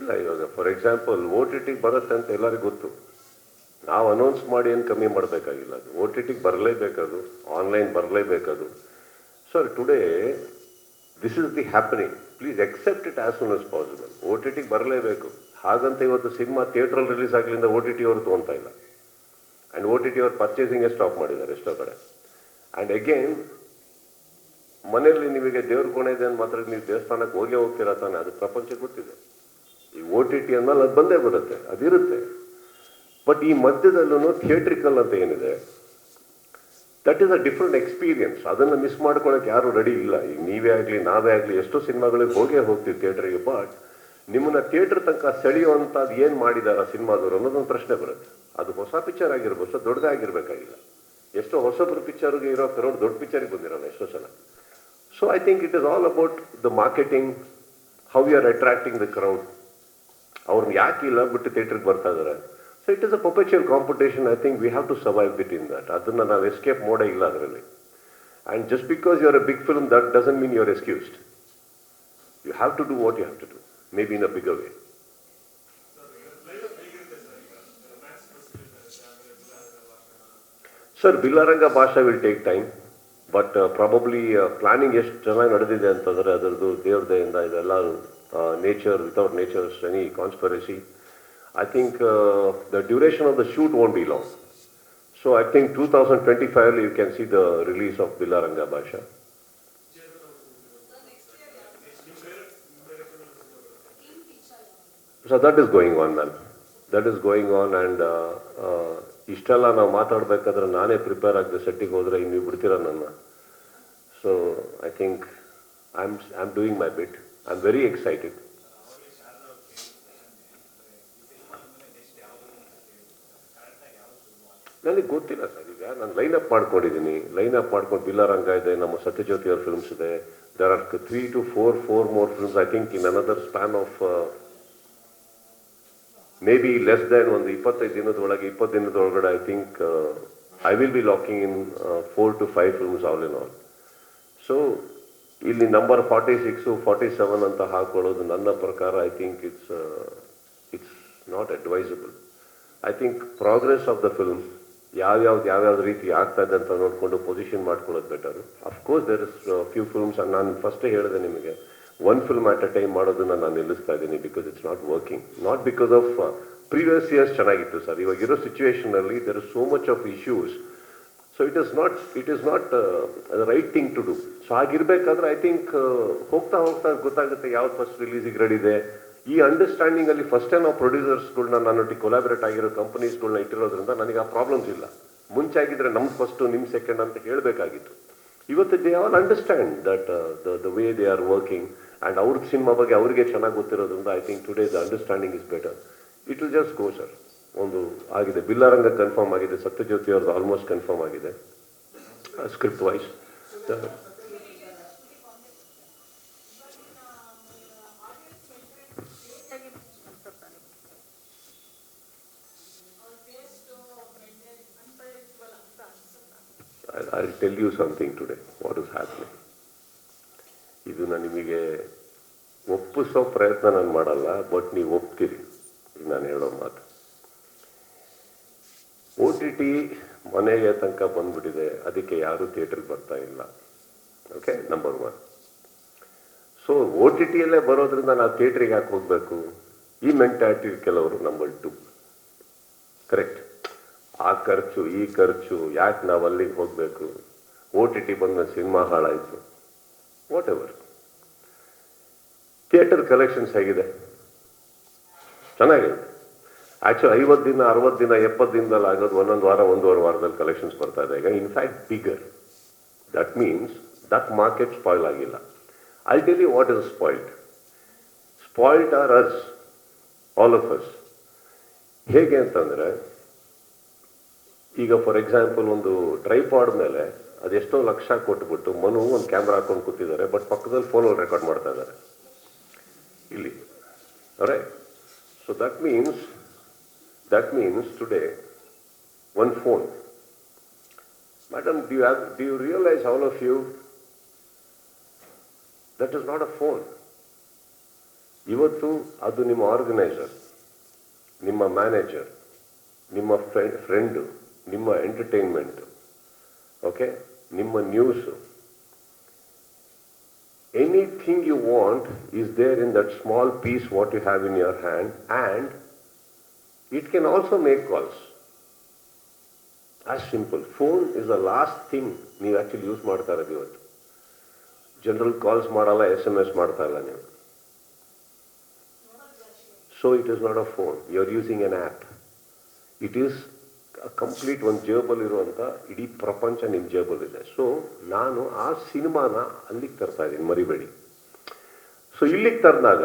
ಇಲ್ಲ, ಇವಾಗ for example O T ಟಿಗೆ ಬರುತ್ತೆ ಅಂತ ಎಲ್ಲರಿಗೂ ಗೊತ್ತು. ನಾವು ಅನೌನ್ಸ್ ಮಾಡಿ ಏನು ಕಮ್ಮಿ ಮಾಡಬೇಕಾಗಿಲ್ಲ ಅದು. ಓ ಟಿ ಟಿಗೆ ಬರಲೇಬೇಕದು online ಬರಲೇಬೇಕದು. Sir today this is the happening please accept it as soon as possible O T ಟಿಗೆ ಬರಲೇಬೇಕು. ಹಾಗಂತ ಇವತ್ತು ಸಿನಿಮಾ ಥಿಯೇಟ್ರಲ್ಲಿ ರಿಲೀಸ್ ಆಗಲಿಂದ ಓ ಟಿ ಟಿ ಅವರು ತೊಗೊತಾ ಇಲ್ಲ. ಆ್ಯಂಡ್ ಓ ಟಿ ಟಿ ಅವ್ರು ಪರ್ಚೇಸಿಂಗೇ ಸ್ಟಾಪ್ ಮಾಡಿದ್ದಾರೆ ಎಷ್ಟೋ ಕಡೆ. ಆ್ಯಂಡ್ ಅಗೇನ್ ಮನೆಯಲ್ಲಿ ನಿಮಗೆ ದೇವ್ರ ಕೋಣೆ ಇದೆ ಅಂತ ಮಾತ್ರ ನೀವು ದೇವಸ್ಥಾನಕ್ಕೆ ಹೋಗೇ ಹೋಗ್ತೀರಾ ತಾನೆ? ಅದು ಪ್ರಪಂಚ ಗೊತ್ತಿದೆ. ಈ ಓ ಟಿ ಟಿ ಅಂದಮೇಲೆ ಅದು ಬಂದೇ ಬರುತ್ತೆ ಅದಿರುತ್ತೆ. ಬಟ್ ಈ ಮಧ್ಯದಲ್ಲೂ ಥಿಯೇಟ್ರಿಕಲ್ ಅಂತ ಏನಿದೆ that is a different experience ಅದನ್ನು ಮಿಸ್ ಮಾಡ್ಕೊಳಕ್ಕೆ ಯಾರು ರೆಡಿ ಇಲ್ಲ. ಈಗ ನೀವೇ ಆಗಲಿ, ನಾವೇ ಆಗಲಿ, ಎಷ್ಟೋ ಸಿನಿಮಾಗಳಿಗೆ ಹೋಗೇ ಹೋಗ್ತೀವಿ ಥಿಯೇಟ್ರಿಗೆ ಬಟ್ ನಿಮ್ಮನ್ನ ಥಿಯೇಟರ್ ತನಕ ಸೆಳೆಯುವಂಥದ್ದು ಏನು ಮಾಡಿದಾರ ಸಿನಿಮಾದವರು ಅನ್ನೋದೊಂದು ಪ್ರಶ್ನೆ ಬರುತ್ತೆ. ಅದು ಹೊಸ ಪಿಕ್ಚರ್ ಆಗಿರ್ಬೋದು ದೊಡ್ಡದಾಗಿರ್ಬೇಕಾಗಿಲ್ಲ. ಎಷ್ಟೋ ಹೊಸಬ್ರ ಪಿಕ್ಚರ್ಗೆ ಇರೋ ಕರೋಡ್ ದೊಡ್ಡ ಪಿಕ್ಚರ್ಗೆ ಬಂದಿರೋಲ್ಲ ಎಷ್ಟೋ ಸಲ. So I think it is all about the marketing how you are attracting the crowd ಅವ್ರನ್ನ ಯಾಕೆ ಇಲ್ಲ ಬಿಟ್ಟು ಥಿಯೇಟ್ರಿಗೆ ಬರ್ತಾ ಇದ್ದಾರೆ so it is a ಪೊಪೆಚುಯಲ್ competition I think we have to survive but in that ಅದನ್ನು ನಾವು ಎಸ್ಕೇಪ್ ಮಾಡೇ ಇಲ್ಲ ಅದರಲ್ಲಿ. And just because you are a big film that doesn't mean you are excused you have to do what you have to do maybe in a big way sir Billaranga Baasha will take time but probably planning ಎಷ್ಟು ಚೆನ್ನಾಗಿ ನಡೆದಿದೆ ಅಂತಂದರೆ ಅದರದ್ದು ದೇವ್ರದೆಯಿಂದ ಇದೆಲ್ಲ any conspiracy I think the duration of the shoot won't be long so I think two thousand twenty five you can see the release of Billaranga Baasha so that is going on ma'am that is going on and ಇಷ್ಟೆಲ್ಲ ನಾವು ಮಾತಾಡಬೇಕಾದ್ರೆ ನಾನೇ prepare ಆಗದೆ ಸೆಟ್ಟಿಗೆ ಹೋದರೆ ನೀವು ಬಿಡ್ತೀರ ನನ್ನ? So I think I am I am doing my bit I very excited. ನನಗೆ ಗೊತ್ತಿಲ್ಲ ಸರ್ ಈಗ. ನಾನು ಲೈನ್ ಅಪ್ ಮಾಡ್ಕೊಂಡಿದ್ದೀನಿ. ಲೈನ್ ಅಪ್ ಮಾಡ್ಕೊಂಡು ಬಿಲ್ಲಾರಂಗ ಇದೆ, ನಮ್ಮ ಸತ್ಯಜ್ಯೋತಿ ಅವ್ರ ಫಿಲ್ಮ್ಸ್ ಇದೆ. There are three to four four more films I think in another span of maybe less than ಒಂದು ಇಪ್ಪತ್ತೈದು ದಿನದೊಳಗೆ, ಇಪ್ಪತ್ತು ದಿನದೊಳಗಡೆ I think I will be locking in four to five films all in all so ಇಲ್ಲಿ number forty six forty seven ಅಂತ ಹಾಕೊಳ್ಳೋದು ನನ್ನ ಪ್ರಕಾರ I think it's it's not advisable I think progress of the film ಯಾವ್ಯಾವ್ದು ಯಾವ್ಯಾವ ರೀತಿ ಆಗ್ತಾ ಇದೆ ಅಂತ ನೋಡಿಕೊಂಡು ಪೊಸಿಷನ್ ಮಾಡ್ಕೊಳ್ಳೋದು better of course there is few films ನಾನು ಫಸ್ಟೇ ಹೇಳಿದೆ ನಿಮಗೆ one film at a time ಮಾಡೋದನ್ನ ನಾನು ನಿಲ್ಲಿಸ್ತಾ ಇದ್ದೀನಿ because it's not working not because of previous years ಚೆನ್ನಾಗಿತ್ತು ಸರ್ ಇವಾಗ ಇರೋ ಸಿಚುವೇಶನಲ್ಲಿ there is so much of issues so it is not it is not right thing to do so ಹಾಗಿರ್ಬೇಕಾದ್ರೆ I think ಹೋಗ್ತಾ ಹೋಗ್ತಾ ಗೊತ್ತಾಗುತ್ತೆ ಯಾವ್ದು ಫಸ್ಟ್ ರಿಲೀಸಿಗೆ ರೆಡಿ ಇದೆ. ಈ understanding ಅಲ್ಲಿ ಫಸ್ಟೇ ನಾವು ಪ್ರೊಡ್ಯೂಸರ್ಸ್ಗಳನ್ನ ನನ್ನೊಟ್ಟಿಗೆ ಕೊಲಾಬರೇಟ್ ಆಗಿರೋ ಕಂಪನೀಸ್ಗಳನ್ನ ಇಟ್ಟಿರೋದ್ರಿಂದ ನನಗೆ ಆ ಪ್ರಾಬ್ಲಮ್ಸ್ ಇಲ್ಲ. ಮುಂಚೆ ಆಗಿದ್ರೆ ನಮ್ ಫಸ್ಟ್ ನಿಮ್ ಸೆಕೆಂಡ್ ಅಂತ ಹೇಳಬೇಕಾಗಿತ್ತು. ಇವತ್ತು they all understand that the the way they are working and ಅವ್ರ ಸಿನಿಮಾ ಬಗ್ಗೆ ಅವ್ರಿಗೆ ಚೆನ್ನಾಗಿ ಗೊತ್ತಿರೋದ್ರಿಂದ I think today the understanding is better it will just go sir ಒಂದು ಆಗಿದೆ. ಬಿಲ್ಲಾರಂಗ ಕನ್ಫರ್ಮ್ ಆಗಿದೆ. ಸತ್ಯಜ್ಯೋತಿ ಅವ್ರದ್ದು ಆಲ್ಮೋಸ್ಟ್ ಕನ್ಫರ್ಮ್ ಆಗಿದೆ. Script wise I tell you something today what is happening ಇದು ನಾನು ನಿಮಗೆ ಒಪ್ಪಿಸೋ ಪ್ರಯತ್ನ ನಾನು ಮಾಡಲ್ಲ ಬಟ್ ನೀವು ಒಪ್ತೀರಿ ಈಗ ನಾನು ಹೇಳೋ ಮಾತು ಟಿ ಮನೆಗೆ ತನಕ ಬಂದ್ಬಿಟ್ಟಿದೆ. ಅದಕ್ಕೆ ಯಾರು ಥಿಯೇಟ್ರಿಗೆ ಬರ್ತಾ ಇಲ್ಲ. Okay number one so O T ಟಿಯಲ್ಲೇ ಬರೋದ್ರಿಂದ ನಾವು ಥಿಯೇಟ್ರಿಗೆ ಯಾಕೆ ಹೋಗಬೇಕು? ಈ ಮೆಂಟಾಲಿಟಿ ಕೆಲವರು ನಂಬರ್ ಟು ಕರೆಕ್ಟ್ ಆ ಖರ್ಚು, ಈ ಖರ್ಚು, ಯಾಕೆ ನಾವು ಅಲ್ಲಿಗೆ ಹೋಗಬೇಕು? ಓ ಟಿ ಟಿ ಬಂದ ಸಿನಿಮಾ ಹಾಳಾಯಿತು ವಾಟ್ ಎವರ್ ಥಿಯೇಟರ್ ಕಲೆಕ್ಷನ್ಸ್ ಹೇಗಿದೆ? ಚೆನ್ನಾಗಿದೆ. ಆಕ್ಚುಲಿ ಐವತ್ತು ದಿನ, ಅರವತ್ತು ದಿನ, ಎಪ್ಪತ್ತು ದಿನದಲ್ಲಿ ಆಗೋದು, ಒಂದೊಂದು ವಾರ ಒಂದೂವರೆ ವಾರದಲ್ಲಿ ಕಲೆಕ್ಷನ್ಸ್ ಬರ್ತಾ ಇದೆ. ಈಗ in fact bigger that means that market spoil ಆಗಿಲ್ಲ. Ultimately what is spoiled spoiled are us all of us ಹೇಗೆ ಅಂತಂದರೆ, ಈಗ ಫಾರ್ ಎಕ್ಸಾಂಪಲ್ ಒಂದು ಟ್ರೈಪಾಡ್ ಮೇಲೆ ಅದೆಷ್ಟೋ ಲಕ್ಷ ಕೊಟ್ಬಿಟ್ಟು ಮನು ಒಂದು ಕ್ಯಾಮ್ರಾ ಹಾಕೊಂಡು ಕೂತಿದ್ದಾರೆ ಬಟ್ ಪಕ್ಕದಲ್ಲಿ ಫೋನಲ್ಲಿ ರೆಕಾರ್ಡ್ ಮಾಡ್ತಾ ಇದ್ದಾರೆ. ಇಲ್ಲಿ. Right so that means that means today one phone madam do have do you realise all of you that is not a phone ಇವತ್ತು ಅದು ನಿಮ್ಮ ಆರ್ಗನೈಸರ್ ನಿಮ್ಮ ಮ್ಯಾನೇಜರ್ ನಿಮ್ಮ ಫ್ರೆಂಡು ನಿಮ್ಮ ಎಂಟರ್ಟೈನ್ಮೆಂಟು ಓಕೆ ನಿಮ್ಮ news anything you want is there in that small piece what you have in your hand and it can also make calls. As simple phone is the last thing ನೀವು actually use ಮಾಡ್ತಾ ಇರೋದು ಇವತ್ತು. General calls ಮಾಡಲ್ಲ S M S ಮಾಡ್ತಾ ಇಲ್ಲ ನೀವು. So it is not a phone you are using an app it is complete ಒಂದು ಜೇಬಲ್ ಇರುವಂಥ ಇಡೀ ಪ್ರಪಂಚ ನಿಮ್ಮ ಜೇಬಲ್ಲಿದೆ ಸೊ ನಾನು ಆ ಸಿನಿಮಾನ ಅಲ್ಲಿಗೆ ತರ್ತಾ ಇದ್ದೀನಿ, ಮರಿಬೇಡಿ. ಸೊ ಇಲ್ಲಿಗೆ ತರಿದಾಗ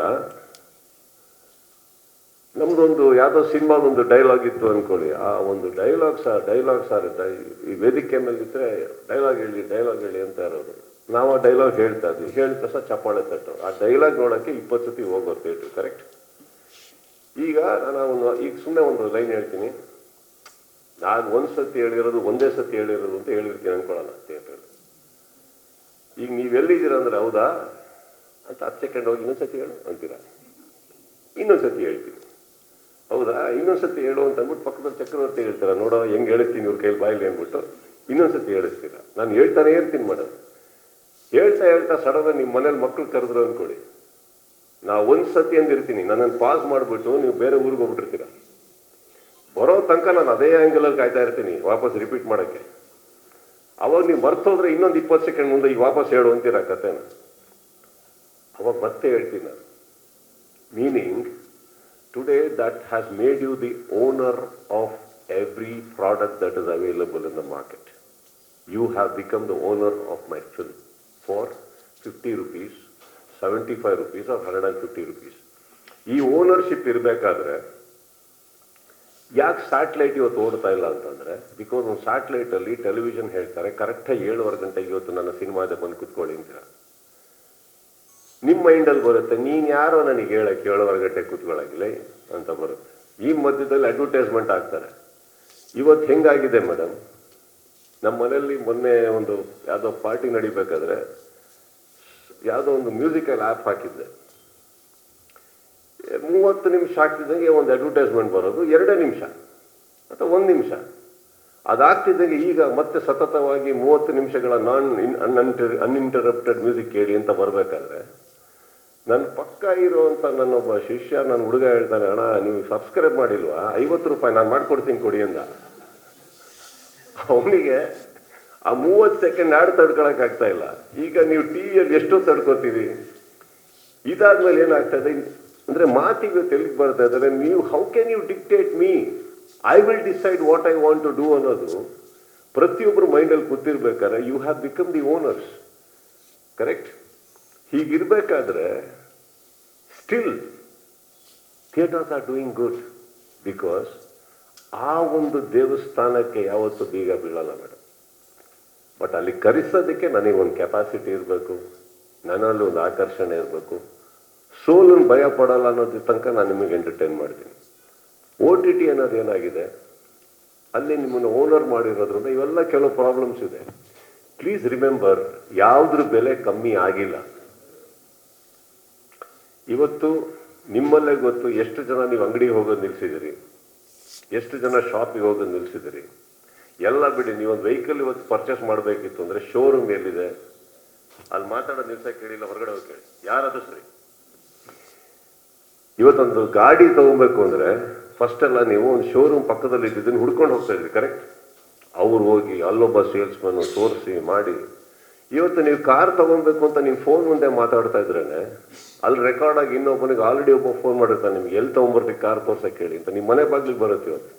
ನಮ್ದೊಂದು ಯಾವುದೋ ಸಿನಿಮಾದೊಂದು ಡೈಲಾಗ್ ಇತ್ತು ಅನ್ಕೊಳ್ಳಿ. ಆ ಒಂದು ಡೈಲಾಗ್ ಸಹ ಡೈಲಾಗ್ ಸರ್ ಈ ವೇದಿಕೆ ಮೇಲೆ ಇದ್ರೆ ಡೈಲಾಗ್ ಹೇಳಿ ಡೈಲಾಗ್ ಹೇಳಿ ಅಂತ ಇರೋದು. ನಾವು ಆ ಡೈಲಾಗ್ ಹೇಳ್ತಾ ಇದ್ವಿ. ಹೇಳಿದ ಸಹ ಚಪ್ಪಾಳೆ ತಟ್ಟು. ಆ ಡೈಲಾಗ್ ನೋಡೋಕ್ಕೆ ಇಪ್ಪತ್ತು ಸತಿ ಹೋಗೋದು ಥೇಟ್ರು ಕರೆಕ್ಟ್ ಈಗ ನಾನು ಒಂದು, ಈಗ ಸುಮ್ಮನೆ ಒಂದು ಲೈನ್ ಹೇಳ್ತೀನಿ. ನಾನು ಒಂದು ಸತಿ ಹೇಳಿರೋದು, ಒಂದೇ ಸತಿ ಹೇಳಿರೋದು ಅಂತ ಹೇಳಿರ್ತೀನಿ ಅನ್ಕೊಳ್ಳೋಣ ಥಿಯೇಟ್ರಲ್ಲಿ ಈಗ ನೀವು ಎಲ್ಲಿದ್ದೀರ ಅಂದ್ರೆ ಹೌದಾ? ಅಂತ ಹತ್ತು ಸೆಕೆಂಡ್ ಹೋಗಿ ಇನ್ನೊಂದು ಸತಿ ಹೇಳು, ಅಂತೀರಾ? ಇನ್ನೊಂದು ಸತಿ ಹೇಳ್ತೀನಿ. ಹೌದಾ? ಇನ್ನೊಂದು ಸತಿ ಹೇಳು ಅಂತ ಅಂದ್ಬಿಟ್ಟು ಪಕ್ಕದಲ್ಲಿ ಚಕ್ರವರ್ತಿ ಹೇಳ್ತೀರ, ನೋಡೋ, ಹೆಂಗೆ ಹೇಳ್ತೀನಿ ಇವ್ರ ಕೈಲಿ ಬಾಯಿಲಿ ಅಂದ್ಬಿಟ್ಟು ಇನ್ನೊಂದು ಸತಿ ಹೇಳಿಸ್ತೀರ? ನಾನು ಹೇಳ್ತಾನೆ ಇರ್ತೀನಿ ಮೇಡಮ್ ಹೇಳ್ತಾ ಹೇಳ್ತಾ ಸಡನ್ ನಿಮ್ಮ ಮನೇಲಿ ಮಕ್ಳು ಕರೆದ್ರು ಅಂದ್ಕೊಳ್ಳಿ ನಾ ಒಂದು ಸತಿ ಅಂದಿರ್ತೀನಿ ನನ್ನನ್ನು ಪಾಸ್ ಮಾಡಿಬಿಟ್ಟು ನೀವು ಬೇರೆ ಊರಿಗೆ ಹೋಗ್ಬಿಟ್ಟಿರ್ತೀರ. ಬರೋ ತನಕ ನಾನು ಅದೇ ಆ್ಯಂಗಲಲ್ಲಿ ಕಾಯ್ತಾ ಇರ್ತೀನಿ, ವಾಪಸ್ ರಿಪೀಟ್ ಮಾಡೋಕ್ಕೆ. ಅವಾಗ ನೀವು ಮರ್ತೋದ್ರೆ ಇನ್ನೊಂದು ಇಪ್ಪತ್ತು ಸೆಕೆಂಡ್ ಮುಂದೆ ಈಗ ವಾಪಸ್ ಹೇಳು ಅಂತೀರ ಕತೆನ ಅವಾಗ ಮತ್ತೆ ಹೇಳ್ತೀನಿ ನಾನು. Meaning has made you the owner of every product that is available in the market you have become the owner of my film for fifty rupees seventy five rupees or hundred fifty rupees ಈ ownership ಇರಬೇಕಾದ್ರೆ ಯಾಕೆ satellite ಇವತ್ತು ಓಡ್ತಾ ಇಲ್ಲ ಅಂತಂದ್ರೆ because ಒಂದು ಸ್ಯಾಟ್ಲೈಟಲ್ಲಿ television ಹೇಳ್ತಾರೆ ಕರೆಕ್ಟಾಗಿ ಏಳುವರೆ ಗಂಟೆಗೆ ಇವತ್ತು ನನ್ನ ಸಿನಿಮಾ ಇದೆ ಬಂದು ಕುತ್ಕೊಳ್ಳಿ ಅಂತೀರ. ನಿಮ್ಮ ಮೈಂಡಲ್ಲಿ ಬರುತ್ತೆ. ನೀನು ಯಾರೋ ನನಗೆ ಹೇಳಕ್ಕೆ ಏಳುವರೆ ಗಂಟೆ ಕೂತ್ಕೊಳ್ಳಾಗಿಲ್ಲ ಅಂತ ಬರುತ್ತೆ. ಈ ಮಧ್ಯದಲ್ಲಿ ಅಡ್ವರ್ಟೈಸ್ಮೆಂಟ್ ಆಗ್ತಾರೆ ಇವತ್ತು ಹೆಂಗಾಗಿದೆ ಮೇಡಮ್ ನಮ್ಮ ಮನೆಯಲ್ಲಿ ಮೊನ್ನೆ ಒಂದು ಯಾವುದೋ ಪಾರ್ಟಿ ನಡಿಬೇಕಾದ್ರೆ ಯಾವುದೋ ಒಂದು ಮ್ಯೂಸಿಕಲ್ ಆ್ಯಪ್ ಹಾಕಿದ್ದೆ. ಮೂವತ್ತು ನಿಮಿಷ ಆಗ್ತಿದ್ದಂಗೆ ಒಂದು ಅಡ್ವರ್ಟೈಸ್ಮೆಂಟ್ ಬರೋದು, ಎರಡೇ ನಿಮಿಷ ಅಥವಾ ಒಂದು ನಿಮಿಷ. ಅದಾಗ್ತಿದ್ದಂಗೆ ಈಗ ಮತ್ತೆ ಸತತವಾಗಿ ಮೂವತ್ತು ನಿಮಿಷಗಳ ನಾನ್ ಅನ್ಇಂಟರ್ ಅನ್ಇಂಟರಪ್ಟೆಡ್ ಮ್ಯೂಸಿಕ್ ಕೇಳಿ ಅಂತ ಬರಬೇಕಾದ್ರೆ ನನ್ನ ಪಕ್ಕ ಇರುವಂಥ ನನ್ನೊಬ್ಬ ಶಿಷ್ಯ ನನ್ನ ಹುಡುಗ ಹೇಳ್ತಾನೆ, ಅಣ್ಣ, ನೀವು ಸಬ್ಸ್ಕ್ರೈಬ್ ಮಾಡಿಲ್ವಾ? ಐವತ್ತು ರೂಪಾಯಿ ನಾನು ಮಾಡ್ಕೊಡ್ತೀನಿ ಕೊಡಿ ಅಂದ ಅವನಿಗೆ ಆ ಮೂವತ್ತು ಸೆಕೆಂಡ್ ಆಡ್ ತಡ್ಕೊಳಕ್ ಆಗ್ತಾ ಇಲ್ಲ. ಈಗ ನೀವು ಟಿ ವಿಯಲ್ಲಿ ಎಷ್ಟೋ ತಡ್ಕೋತೀರಿ. ಇದಾದ್ಮೇಲೆ ಇದೆ? ಅಂದ್ರೆ ಮಾತಿಗೆ ತೆಲುಗು ಬರ್ತಾ ಇದ್ದಾರೆ ನೀವು how can you dictate me I will decide what I want to do ಅನ್ನೋದು ಪ್ರತಿಯೊಬ್ಬರು ಮೈಂಡಲ್ಲಿ ಕೂತಿರ್ಬೇಕಾದ್ರೆ you have become the owners correct ಹೀಗಿರ್ಬೇಕಾದ್ರೆ still theatres are doing good because ಆ ಒಂದು ದೇವಸ್ಥಾನಕ್ಕೆ ಯಾವತ್ತೂ ಬೀಗ ಬೀಳಲ್ಲ ಮೇಡಮ್ ಬಟ್ ಅಲ್ಲಿ ಕರೆಸೋದಕ್ಕೆ ನನಗೆ ಒಂದು ಕೆಪಾಸಿಟಿ ಇರಬೇಕು, ನನ್ನಲ್ಲಿ ಒಂದು ಆಕರ್ಷಣೆ ಇರಬೇಕು. ಸೋಲನ್ನು ಭಯ ಪಡಲ್ಲ ಅನ್ನೋದ್ರ ತನಕ ನಾನು ನಿಮಗೆ ಎಂಟರ್ಟೈನ್ ಮಾಡ್ತೀನಿ. ಓ ಟಿ ಟಿ ಅನ್ನೋದು ಏನಾಗಿದೆ, ಅಲ್ಲಿ ನಿಮ್ಮನ್ನು ಓನರ್ ಮಾಡಿರೋದ್ರಿಂದ ಇವೆಲ್ಲ ಕೆಲವು ಪ್ರಾಬ್ಲಮ್ಸ್ ಇದೆ. ಪ್ಲೀಸ್ ರಿಮೆಂಬರ್ ಯಾವುದ್ರ ಬೆಲೆ ಕಮ್ಮಿ ಆಗಿಲ್ಲ. ಇವತ್ತು ನಿಮ್ಮಲ್ಲೇ ಗೊತ್ತು ಎಷ್ಟು ಜನ ನೀವು ಅಂಗಡಿಗೆ ಹೋಗೋದು ನಿಲ್ಸಿದಿರಿ ಎಷ್ಟು ಜನ ಶಾಪಿಗೆ ಹೋಗೋದು ನಿಲ್ಸಿದಿರಿ ಎಲ್ಲ ಬಿಡಿ, ನೀವೊಂದು ವೆಹಿಕಲ್ ಇವತ್ತು ಪರ್ಚೇಸ್ ಮಾಡಬೇಕಿತ್ತು ಅಂದರೆ ಶೋರೂಮ್ ಎಲ್ಲಿದೆ? ಅಲ್ಲಿ ಮಾತಾಡೋದು ನಿಲ್ಸಕ್ಕೆ ಕೇಳಿಲ್ಲ, ಹೊರಗಡೆ ಹೋಗಿ ಕೇಳಿ. ಯಾರಾದರೂ ಸರಿ? ಇವತ್ತೊಂದು ಗಾಡಿ ತಗೊಬೇಕು ಅಂದರೆ ಫಸ್ಟ್ ಎಲ್ಲ ನೀವು ಒಂದು ಶೋರೂಮ್ ಪಕ್ಕದಲ್ಲಿ ಇದ್ದಿದ್ದನ್ನು ಹುಡ್ಕೊಂಡು ಹೋಗ್ತಾ ಇದ್ರಿ ಕರೆಕ್ಟ್ ಅವ್ರು ಹೋಗಿ ಅಲ್ಲೊಬ್ಬ ಸೇಲ್ಸ್ಮನ್ ತೋರಿಸಿ, ಮಾಡಿ. ಇವತ್ತು ನೀವು ಕಾರ್ ತಗೊಬೇಕು ಅಂತ ನೀವು ಫೋನ್ ಮುಂದೆ ಮಾತಾಡ್ತಾ ಇದ್ರೇನೆ, ಅಲ್ಲಿ ರೆಕಾರ್ಡ್ ಆಗಿ ಇನ್ನೊಬ್ಬನಿಗೆ ಆಲ್ರೆಡಿ ಒಬ್ಬ ಫೋನ್ ಮಾಡಿರ್ತಾನೆ, ನಿಮ್ಗೆ ಎಲ್ಲಿ ತಗೊಂಬರ್ತೀವಿ ಕಾರ್ ತೋರ್ಸಕ್ಕೆ ಹೇಳಿ ಅಂತ ನಿಮ್ಮ ಮನೆ ಬಾಗ್ಲಿಗೆ ಬರುತ್ತೆ ಇವತ್ತು.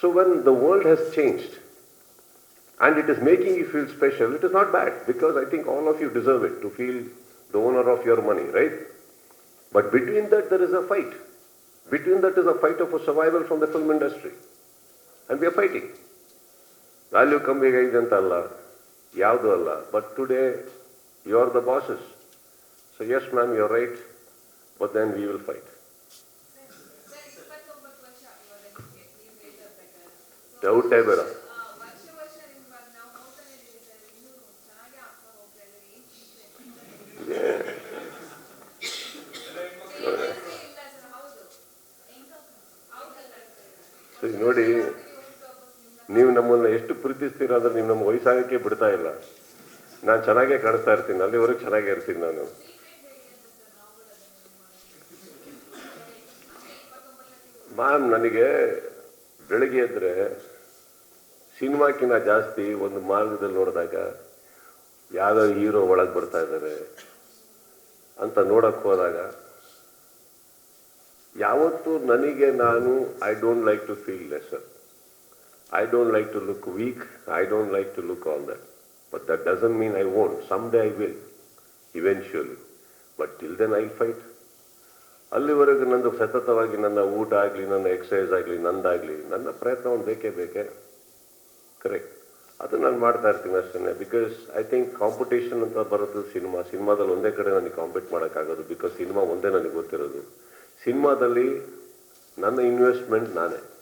So when the world has changed and it is making you feel special it is not bad because I think all of you deserve it to feel the owner of your money right but between that there is a fight between that is a fight of a survival from the film industry And we are fighting value ಕಮ್ಮಿ ಆಗಿದೆ ಅಂತ ಅಲ್ಲ. ಯಾವುದು ಅಲ್ಲ. But today you are the bosses so yes ma'am you are right but then we will fight sir ಇಪ್ಪತ್ತೊಂಬತ್ತು ವರ್ಷ ಇವಾಗ ನಿಮಗೆ ನೀವು ಹೇಳಿರ್ಬೇಕಾದ್ರೆ ಡೌಟೇ ಬೇಡ ವರ್ಷ ವರ್ಷ ನಿಮ್ಮ ನಾವು ನೋಡ್ತಾನೆ ಇದೀವಿ ಸರ್ ಇನ್ನೂ ಚೆನ್ನಾಗಿ ಆಗ್ತಾ ಹೋಗ್ತಾ ಇದ್ದಾರೆ ಏನ್ ನೋಡಿ ನೀವು ನಮ್ಮನ್ನ ಎಷ್ಟು ಪ್ರೀತಿಸ್ತೀರ ಅಂದ್ರೆ ನೀವು ನಮ್ಮ ವಯಸ್ಸಾಗಕ್ಕೆ ಬಿಡ್ತಾ ಇಲ್ಲ ನಾನು ಚೆನ್ನಾಗೇ ಕಾಣಿಸ್ತಾ ಇರ್ತೀನಿ. ಅಲ್ಲಿವರೆಗೆ ಚೆನ್ನಾಗೇ ಇರ್ತೀನಿ ನಾನು. ಮ್ಯಾಮ್, ನನಗೆ ಬೆಳಗ್ಗೆ ಎದ್ರೆ ಸಿನಿಮಾಕ್ಕಿಂತ ಜಾಸ್ತಿ ಒಂದು ಮಾರ್ಗದಲ್ಲಿ ನೋಡಿದಾಗ ಯಾವುದೋ ಹೀರೋ ಒಳಗೆ ಬರ್ತಾ ಇದ್ದಾರೆ ಅಂತ ನೋಡಕ್ಕೆ ಹೋದಾಗ ಯಾವತ್ತು ನನಗೆ ನಾನು I don't like to feel lesser I don't like to look weak I don't like to look all that but that doesn't mean I won't. Some I I will eventually but till then I fight ಅಲ್ಲಿವರೆಗೂ ನಂದು ಸತತವಾಗಿ ನನ್ನ ಊಟ ಆಗಲಿ, ನನ್ನ exercise ಆಗಲಿ, ನಂದಾಗಲಿ, ನನ್ನ ಪ್ರಯತ್ನ ಒಂದು ಬೇಕೇ ಬೇಕೇ? ಕರೆಕ್ಟ್ ಅದು ನಾನು ಮಾಡ್ತಾ ಇರ್ತೀನಿ ಅಷ್ಟೇ ಬಿಕಾಸ್ ಐ ಥಿಂಕ್ ಕಾಂಪಿಟೇಷನ್ ಅಂತ ಬರೋದು ಸಿನಿಮಾ. ಸಿನಿಮಾದಲ್ಲಿ ಒಂದೇ ಕಡೆ ನನಗೆ ಕಾಂಪೀಟ್ ಮಾಡೋಕ್ಕಾಗೋದು. ಬಿಕಾಸ್ ಸಿನಿಮಾ ಒಂದೇ ನನಗೆ ಗೊತ್ತಿರೋದು. ಸಿನಿಮಾದಲ್ಲಿ ನನ್ನ ಇನ್ವೆಸ್ಟ್ಮೆಂಟ್ ನಾನೇ.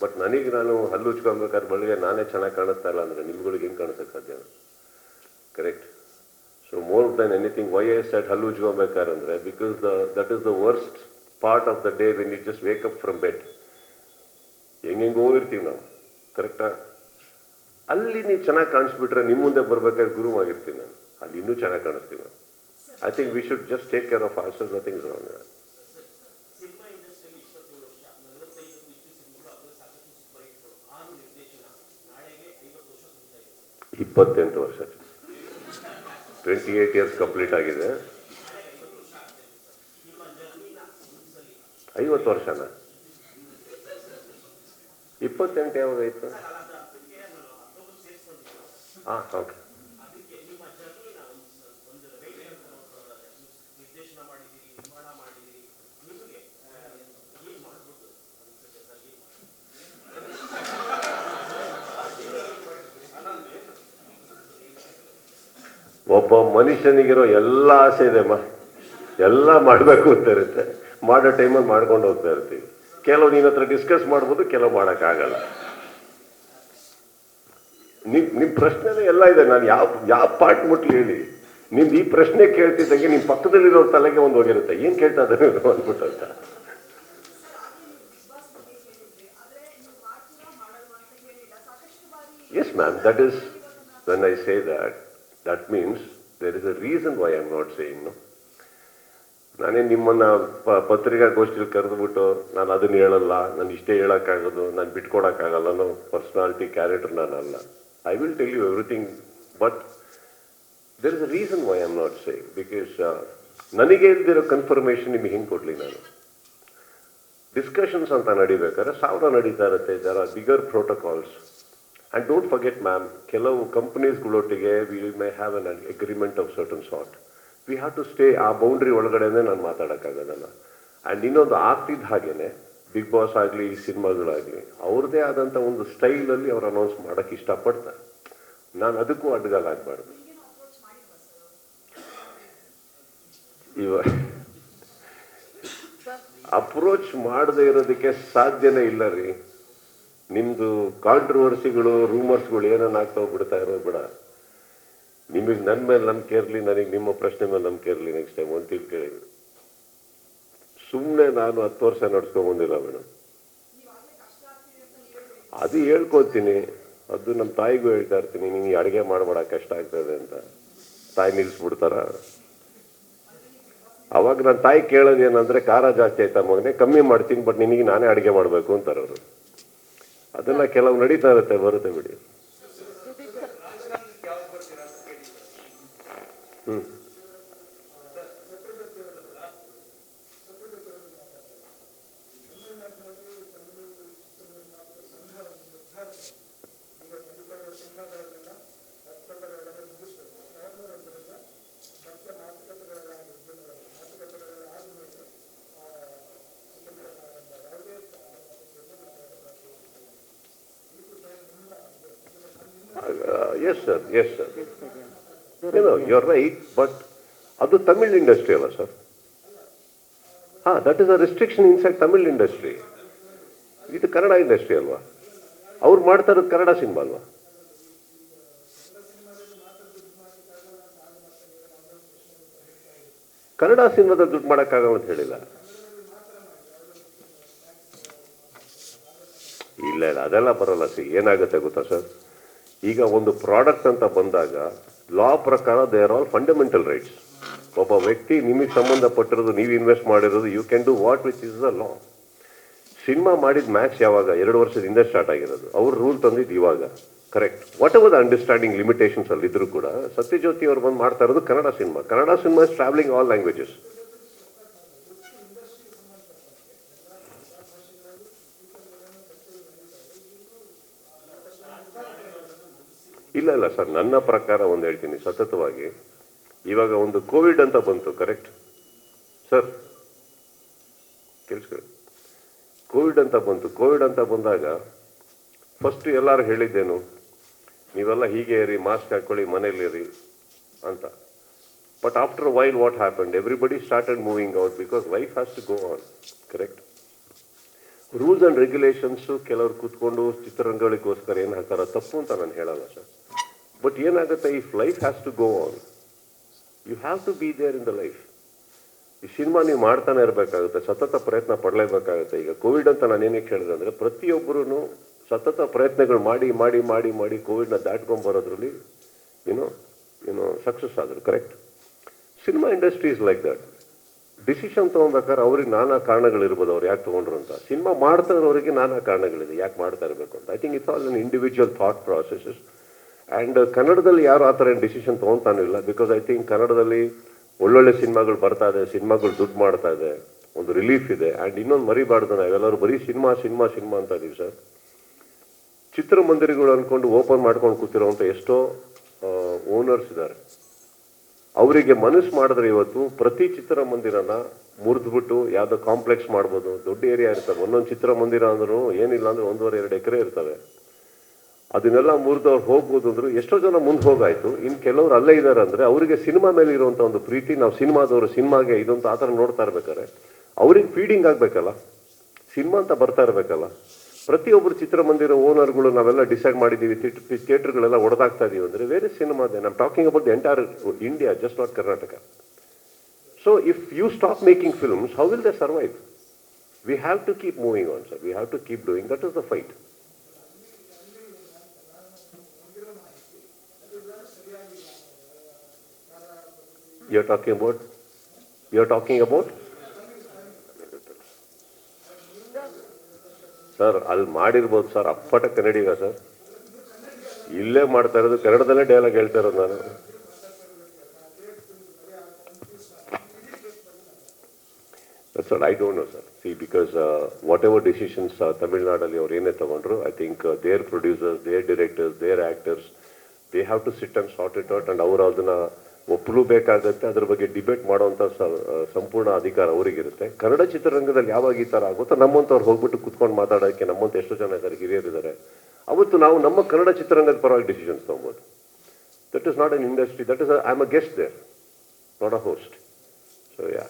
ಬಟ್ ನನಗೆ ನಾನು ಹಲ್ಲು ಉಚ್ಕೊಬೇಕಾದ್ರೆ ಬಳಿಗೆ ನಾನೇ ಚೆನ್ನಾಗಿ ಕಾಣಿಸ್ತಾ ಇಲ್ಲ ಅಂದರೆ ನಿಮ್ಗಳಿಗೆ ಹೆಂಗೆ ಕಾಣಿಸೋಕ್ಕೆ ಸಾಧ್ಯ? Correct so more than anything why S set ಹಲ್ಲು ಉಜ್ಕೊಬೇಕಾದ್ರೆ ಅಂದರೆ because the that is the worst part of the day when you just wake up from bed ಹೆಂಗೆಂಗೆ ಹೋಗಿರ್ತೀವಿ ನಾವು. ಕರೆಕ್ಟಾ ಅಲ್ಲಿ ನೀವು ಚೆನ್ನಾಗಿ ಕಾಣಿಸ್ಬಿಟ್ರೆ ನಿಮ್ಮ ಮುಂದೆ ಬರ್ಬೇಕಾದ್ರೆ ಗುರು ಆಗಿರ್ತೀನಿ ನಾನು. ಅಲ್ಲಿ ಇನ್ನೂ ಚೆನ್ನಾಗಿ ಕಾಣಿಸ್ತೀನಿ ನಾನು I think we should just take care of ourselves nothing wrong cinema ಇಂಡಸ್ಟ್ರಿಯಲ್ಲಿ ಇಪ್ಪತ್ತೇಳು ವರ್ಷ ನಲವತ್ತೈದಕ್ಕೂ ಇಷ್ಟು ಸಿನಿಮಾಗಳು ಅದು ಸಾಕಷ್ಟು ಸೂಪರ್ ಹಿಟ್ಗಳು ಆರು ನಿರ್ದೇಶನ ನಾಳೆಗೆ ಐವತ್ತು ವರ್ಷ ತುಂಬ್ತಾ ಇದೆ ಇಪ್ಪತ್ತೆಂಟು ವರ್ಷ. ಟ್ವೆಂಟಿ ಏಟ್ ಇಯರ್ಸ್ ಕಂಪ್ಲೀಟ್ ಆಗಿದೆ. ಐವತ್ತು ವರ್ಷನ? ಇಪ್ಪತ್ತೆಂಟು ಯಾವಾಗಾಯ್ತು ಹಾಂ ಓಕೆ ಅದಕ್ಕೆ ನಿಮ್ಮ ಜರ್ನಿನ ಒಂದು ಒಂದು ರೈಟ್ ನೋಡ್ಕೊಳ್ಳೋದಾದ್ರೆ ನಿರ್ದೇಶನ ಮಾಡಿದ್ದೀರಿ ನಿರ್ಮಾಣ ಮಾಡಿದ್ದೀರಿ ನಿಮಗೆ ಏನು ಮಾಡ್ಬೋದು ಅನ್ಸುತ್ತೆ ಸರ್ ಏನು ಒಬ್ಬ ಮನುಷ್ಯನಿಗಿರೋ ಎಲ್ಲ ಆಸೆ ಇದೆ ಅಮ್ಮ. ಎಲ್ಲ ಮಾಡಬೇಕು ಅಂತ ಇರುತ್ತೆ. ಮಾಡೋ ಟೈಮಲ್ಲಿ ಮಾಡ್ಕೊಂಡು ಹೋಗ್ತಾ ಇರ್ತೀವಿ. ಕೆಲವು ನಿನ್ನ ಹತ್ರ ಡಿಸ್ಕಸ್ ಮಾಡ್ಬೋದು, ಕೆಲವು ಮಾಡೋಕ್ಕಾಗಲ್ಲ. ನಿಮ್ ನಿಮ್ಮ ಪ್ರಶ್ನೆನೇ ಎಲ್ಲ ಇದೆ. ನಾನು ಯಾವ ಯಾವ ಪಾರ್ಟ್ ಮುಟ್ಲಿ ಹೇಳಿ. ನಿಮ್ದು ಈ ಪ್ರಶ್ನೆ ಕೇಳ್ತಿದ್ದಂಗೆ ನಿಮ್ಮ ಪಕ್ಕದಲ್ಲಿರೋ ತಲೆಗೆ ಒಂದು ಹೋಗಿರುತ್ತೆ. ಏನು ಕೇಳ್ತಾ ಇದ್ದಾರೆ ಅಂದ್ಬಿಟ್ಟು ಅಂತ. Yes ma'am that is when I say ಮಾಡಲ್ವಾ ಅಂತ means there is a reason why am not saying no. ನಾನೇ ನಿಮ್ಮನ್ನ ಪ- ಪತ್ರಿಕಾಗೋಷ್ಠಿಲಿ ಕರೆದುಬಿಟ್ಟು ನಾನು ಅದನ್ನು ಹೇಳಲ್ಲ, ನಾನು ಇಷ್ಟೇ ಹೇಳೋಕ್ಕಾಗೋದು, ನಾನು ಬಿಟ್ಕೊಡೋಕ್ಕಾಗಲ್ಲ ಅನ್ನೋ ಪರ್ಸ್ನಾಲಿಟಿ ಕ್ಯಾರೆಕ್ಟರ್ ನಾನಲ್ಲ I will tell you everything but there is a reason why am not saying because ನನಗೆ ಇಲ್ದಿರೋ ಕನ್ಫರ್ಮೇಷನ್ ನಿಮಗೆ ಹಿಂಗೆ ಕೊಡಲಿ ನಾನು. ಡಿಸ್ಕಷನ್ಸ್ ಅಂತ ನಡಿಬೇಕಾದ್ರೆ, ಸಾವಿರ ನಡೀತಾ ಇರುತ್ತೆ are bigger protocols and don't forget ma'am ಕೆಲವು ಕಂಪ್ನೀಸ್ಗಳೊಟ್ಟಿಗೆ we may have an agreement of certain sort we have to stay ಆ ಬೌಂಡ್ರಿ ಒಳಗಡೆನೆ ನಾನು ಮಾತಾಡೋಕ್ಕಾಗೋದಲ್ಲ. ಆ್ಯಂಡ್ ಇನ್ನೊಂದು ಆಗ್ತಿದ್ದ ಹಾಗೇನೆ ಬಿಗ್ ಬಾಸ್ ಆಗಲಿ ಈ ಸಿನಿಮಾಗಳಾಗಲಿ ಅವ್ರದ್ದೇ ಆದಂಥ ಒಂದು ಸ್ಟೈಲಲ್ಲಿ ಅವ್ರು ಅನೌನ್ಸ್ ಮಾಡೋಕ್ಕೆ ಇಷ್ಟಪಡ್ತಾರೆ. ನಾನು ಅದಕ್ಕೂ ಅಡ್ಡಗಾಲಾಗಬಾರ್ದು. ಇವ ಅಪ್ರೋಚ್ ಮಾಡದೇ ಇರೋದಕ್ಕೆ ಸಾಧ್ಯನೇ ಇಲ್ಲ ರೀ. ನಿಮ್ದು ಕಾಂಟ್ರವರ್ಸಿಗಳು ರೂಮರ್ಸ್ಗಳು ಏನೇನು ಆಗ್ತಾವ ಬಿಡ್ತಾ ಇರೋದು ಬೇಡ. ನಿಮಗೆ ನನ್ನ ಮೇಲೆ ನಂಬಿಕೆ ಇರಲಿ, ನನಗೆ ನಿಮ್ಮ ಪ್ರಶ್ನೆ ಮೇಲೆ ನಂಬಿಕೆ ಇರಲಿ ನೆಕ್ಸ್ಟ್ ಟೈಮ್ ಒಂದು ತಿಳ್ಕೊಳ್ಳಿ ಸುಮ್ಮನೆ ನಾನು ಹತ್ತು ವರ್ಷ ನಡ್ಸ್ಕೊಂಬಂದಿಲ್ಲ ಮೇಡಮ್ ಅಂತ ಅದು ಹೇಳ್ಕೊತೀನಿ. ಅದು ನಮ್ಮ ತಾಯಿಗೂ ಹೇಳ್ತಾ ಇರ್ತೀನಿ. ನೀನು ಅಡುಗೆ ಮಾಡಬೇಡ, ಕಷ್ಟ ಆಗ್ತದೆ ಅಂತ. ತಾಯಿ ನಿಲ್ಲಿಸ್ಬಿಡ್ತಾರ ಅವಾಗ ನನ್ನ ತಾಯಿ ಕೇಳೋದು ಏನಂದ್ರೆ, ಖಾರ ಜಾಸ್ತಿ ಆಯ್ತಾ ಮಗನೇ? ಕಮ್ಮಿ ಮಾಡ್ತೀನಿ ಬಟ್ ನಿನಗೆ ನಾನೇ ಅಡುಗೆ ಮಾಡಬೇಕು ಅಂತಾರೆ ಅವರು. ಅದೆಲ್ಲ ಕೆಲವು ನಡೀತಾ ಇರುತ್ತೆ ಬರುತ್ತೆ ಬಿಡಿ. Hmm. Yes sir yes sir ಏನೋ ಯು ಆರ್ ರೈಟ್ ಬಟ್ ಅದು ತಮಿಳ್ ಇಂಡಸ್ಟ್ರಿ ಅಲ್ಲ ಸರ್ ಹಾ that is a restriction inside Tamil industry ಇದು ಕನ್ನಡ ಇಂಡಸ್ಟ್ರಿ ಅಲ್ವಾ? ಅವ್ರು ಮಾಡ್ತಾ ಇರೋದು ಕನ್ನಡ ಸಿನಿಮಾ ಅಲ್ವಾ? ಕನ್ನಡ ಸಿನಿಮಾದ ದುಡ್ಡು ಮಾಡೋಕ್ಕಾಗಲ್ಲ ಅಂತ ಹೇಳಿಲ್ಲ. ಇಲ್ಲ ಇಲ್ಲ ಅದೆಲ್ಲ ಬರಲ್ಲ ಸರ್ ಏನಾಗುತ್ತೆ ಗೊತ್ತಾ ಸರ್ ಈಗ ಒಂದು ಪ್ರಾಡಕ್ಟ್ ಅಂತ ಬಂದಾಗ ಲಾ ಪ್ರಕಾರ they are all fundamental rights ಒಬ್ಬ ವ್ಯಕ್ತಿ ನಿಮಗೆ ಸಂಬಂಧಪಟ್ಟಿರೋದು, ನೀವು ಇನ್ವೆಸ್ಟ್ ಮಾಡಿರೋದು you can do what which is the law cinema ಮಾಡಿದ ಮ್ಯಾಚ್ ಯಾವಾಗ? ಎರಡು ವರ್ಷದಿಂದ ಸ್ಟಾರ್ಟ್ ಆಗಿರೋದು. ಅವ್ರು ರೂಲ್ ತಂದಿದ್ದು ಇವಾಗ. Correct whatever the understanding limitations ಅಲ್ಲಿ ಇದ್ರೂ ಕೂಡ, ಸತ್ಯಜ್ಯೋತಿ ಅವ್ರು ಬಂದು ಮಾಡ್ತಾ ಇರೋದು Kannada cinema. Kannada cinema is travelling all languages ಇಲ್ಲ ಇಲ್ಲ, ಸರ್. ನನ್ನ ಪ್ರಕಾರ ಒಂದು ಹೇಳ್ತೀನಿ. ಸತತವಾಗಿ. ಇವಾಗ ಒಂದು ಕೋವಿಡ್ ಅಂತ ಬಂತು, ಕರೆಕ್ಟ್? ಸರ್, ಕೇಳಿಸ್ಕೊಳ್ಳಿ. ಕೋವಿಡ್ ಅಂತ ಬಂತು. ಕೋವಿಡ್ ಅಂತ ಬಂದಾಗ ಫಸ್ಟ್ ಎಲ್ಲರೂ ಹೇಳಿದ್ದೇನು, ನೀವೆಲ್ಲ ಹೀಗೆ ಇರಿ, ಮಾಸ್ಕ್ ಹಾಕೊಳ್ಳಿ ಮನೇಲಿರಿ ಅಂತ. But after while what happened everybody started moving out because life has to go on correct rules and regulations ಕೆಲವರು ಕೂತ್ಕೊಂಡು ಚಿತ್ರರಂಗಗಳಿಗೋಸ್ಕರ ಏನು ಹಾಕ್ತಾರ ತಪ್ಪು ಅಂತ ನಾನು ಹೇಳಲ್ಲ, ಸರ್. ಬಟ್ ಏನಾಗುತ್ತೆ if life has to go on you have to be there in the life ಈ ಸಿನಿಮಾ ನೀವು ಮಾಡ್ತಾನೆ ಇರಬೇಕಾಗುತ್ತೆ, ಸತತ ಪ್ರಯತ್ನ ಪಡಲೇಬೇಕಾಗುತ್ತೆ. ಈಗ ಕೋವಿಡ್ ಅಂತ ನಾನು ಏನಕ್ಕೆ ಹೇಳಿದೆ ಅಂದರೆ ಪ್ರತಿಯೊಬ್ಬರೂ ಸತತ ಪ್ರಯತ್ನಗಳು ಮಾಡಿ ಮಾಡಿ ಮಾಡಿ ಮಾಡಿ ಕೋವಿಡ್ನ ದಾಟ್ಕೊಂಡ್ಬರೋದ್ರಲ್ಲಿ ಏನೋ ಏನೋ ಸಕ್ಸಸ್ ಆದರು correct cinema industry is like that decision ತೊಗೊಬೇಕಾದ್ರೆ ಅವ್ರಿಗೆ ನಾನಾ ಕಾರಣಗಳಿರ್ಬೋದು, ಅವ್ರು ಯಾಕೆ ತೊಗೊಂಡ್ರು ಅಂತ. ಸಿನಿಮಾ ಮಾಡ್ತಾ ಇರೋರಿಗೆ ನಾನಾ ಕಾರಣಗಳಿದೆ, ಯಾಕೆ ಮಾಡ್ತಾ ಇರಬೇಕು ಅಂತ. I think it's all an individual thought processes and ಕನ್ನಡದಲ್ಲಿ ಯಾರು ಆ ಥರ ಏನು ಡಿಸಿಷನ್ ತೊಗೊತಾನೂ ಇಲ್ಲ. ಬಿಕಾಸ್ ಐ ಥಿಂಕ್ ಕನ್ನಡದಲ್ಲಿ ಒಳ್ಳೊಳ್ಳೆ ಸಿನಿಮಾಗಳು ಬರ್ತಾ ಇದೆ, ಸಿನಿಮಾಗಳು ದುಡ್ಡು ಮಾಡ್ತಾ ಇದೆ, ಒಂದು ರಿಲೀಫ್ ಇದೆ. ಆ್ಯಂಡ್ ಇನ್ನೊಂದು ಮರಿಬಾರ್ದು ನಾವೆಲ್ಲರೂ ಬರೀ ಸಿನಿಮಾ ಸಿನಿಮಾ ಸಿನಿಮಾ ಅಂತ ಇದೀವಿ ಸರ್. ಚಿತ್ರಮಂದಿರಗಳು ಅಂದ್ಕೊಂಡು ಓಪನ್ ಮಾಡ್ಕೊಂಡು ಕೂತಿರೋವಂಥ ಎಷ್ಟೋ ಓನರ್ಸ್ ಇದ್ದಾರೆ. ಅವರಿಗೆ ಮನಸ್ಸು ಮಾಡಿದ್ರೆ ಇವತ್ತು ಪ್ರತಿ ಚಿತ್ರಮಂದಿರನ ಮುರಿದ್ಬಿಟ್ಟು ಯಾವುದೋ ಕಾಂಪ್ಲೆಕ್ಸ್ ಮಾಡ್ಬೋದು, ದೊಡ್ಡ ಏರಿಯಾ ಇರ್ತವೆ. ಒಂದೊಂದು ಚಿತ್ರಮಂದಿರ ಅಂದ್ರೂ ಏನಿಲ್ಲ ಅಂದ್ರೆ ಒಂದೂವರೆ, ಎರಡು ಎಕರೆ ಇರ್ತವೆ. ಅದನ್ನೆಲ್ಲ ಮುರಿದವ್ರು ಹೋಗ್ಬೋದು ಅಂದ್ರು, ಎಷ್ಟೋ ಜನ ಮುಂದೆ ಹೋಗಾಯ್ತು. ಇನ್ನು ಕೆಲವರು ಅಲ್ಲೇ ಇದ್ದಾರೆ ಅಂದ್ರೆ, ಅವರಿಗೆ ಸಿನಿಮಾ ಮೇಲೆ ಇರುವಂತ ಒಂದು ಪ್ರೀತಿ, ನಾವು ಸಿನಿಮಾದವರು ಸಿನಿಮಾಗೆ ಇದಂತ ಆ ಥರ ನೋಡ್ತಾ ಇರ್ಬೇಕಾರೆ ಅವ್ರಿಗೆ ಫೀಡಿಂಗ್ ಆಗಬೇಕಲ್ಲ? ಸಿನಿಮಾ ಅಂತ ಬರ್ತಾ ಇರ್ಬೇಕಲ್ಲ? ಪ್ರತಿಯೊಬ್ಬರು ಚಿತ್ರಮಂದಿರ ಓನರ್ಗಳು ನಾವೆಲ್ಲ ಡಿಸೈಡ್ ಮಾಡಿದ್ದೀವಿ ಥಿಯೇಟರ್ಗಳೆಲ್ಲ ಒಡೆದಾಗ್ತಾ ಇದೀವಿ ಅಂದ್ರೆ ವೇರೆ ಸಿನಿಮಾ ಇದೆ ನಮ್ talking about the entire India just not Karnataka so if you stop making films how will they survive we have to keep moving on sir we have to keep doing that is the fight You're talking about, you're talking about? Sir ಅಲ್ಲಿ ಮಾಡಿರ್ಬೋದು sir ಅಪ್ಪಟ ಕನ್ನಡಿಗ sir ಇಲ್ಲೇ ಮಾಡ್ತಾ ಇರೋದು ಕನ್ನಡದಲ್ಲೇ dialogue ಹೇಳ್ತಾ ಇರೋದು ನಾನು. Sir I don't know sir see because whatever decisions Nadu ಅವ್ರು ಏನೇ ತಗೊಂಡ್ರು I think their producers their directors their actors they have to sit and sort it out and ಅವರು ಅದನ್ನ ಒಪ್ಪಲೂಬೇಕಾಗತ್ತೆ ಅದ್ರ ಬಗ್ಗೆ ಡಿಬೇಟ್ ಮಾಡುವಂತ ಸಂಪೂರ್ಣ ಅಧಿಕಾರ ಅವರಿಗಿರುತ್ತೆ. ಕನ್ನಡ ಚಿತ್ರರಂಗದಲ್ಲಿ ಯಾವಾಗ ಈ ತರ ಆಗುತ್ತೋ ನಮ್ಮಂಥವ್ರು ಹೋಗ್ಬಿಟ್ಟು ಕುತ್ಕೊಂಡು ಮಾತಾಡೋಕ್ಕೆ ನಮ್ಮಂತ ಎಷ್ಟೋ ಜನ ಇದ್ದಾರೆ, ಹಿರಿಯರಿದ್ದಾರೆ. ಅವತ್ತು ನಾವು ನಮ್ಮ ಕನ್ನಡ ಚಿತ್ರರಂಗದ ಪರವಾಗಿ ಡಿಸಿಷನ್ಸ್ ತೊಗೊಬೋದು. That is not an industry that is I am a guest there not a host so yeah